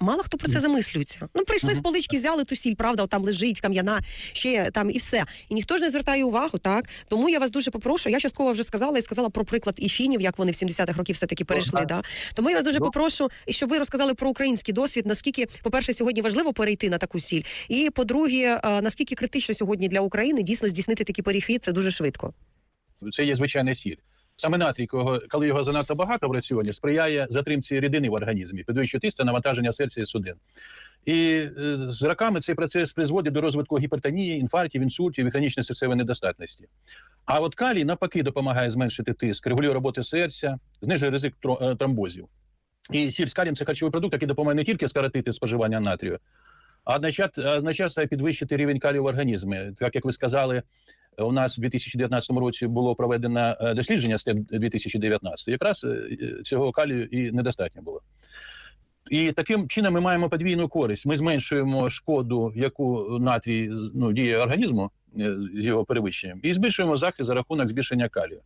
Мало хто про це замислюється. Ну, прийшли з полички, взяли ту сіль, правда, от там лежить кам'яна, ще там і все. І ніхто ж не звертає увагу, так? Тому я вас дуже попрошу. Я частково вже сказала і сказала про приклад і фінів, як вони в 70-х років все-таки перейшли. так. Да? Тому я вас дуже Ну. попрошу, щоб ви розказали про український досвід, наскільки, по-перше, сьогодні важливо перейти на таку сіль, і по-друге, е, наскільки критично сьогодні для України дійсно здійснити такий перехід це дуже швидко. Це є звичайна сіль. Саме натрій, коли його занадто багато в раціоні, сприяє затримці рідини в організмі, підвищує тиск та навантаження серця і судин. І е, з роками цей процес призводить до розвитку гіпертонії, інфарктів, інсультів і хронічної серцевої недостатності. А от калій навпаки допомагає зменшити тиск, регулює роботу серця, знижує ризик е, тромбозів. І сіль з калієм – це харчовий продукт, який допомагає не тільки скоротити споживання натрію, а одночасно підвищити рівень калію в організмі. Так як ви сказали, у нас в 2019 році було проведено е, дослідження СТЕП 2019. Якраз е, цього калію і недостатньо було. І таким чином ми маємо подвійну користь. Ми зменшуємо шкоду, яку натрій ну, діє організму е, з його перевищенням, і збільшуємо захист за рахунок збільшення калію.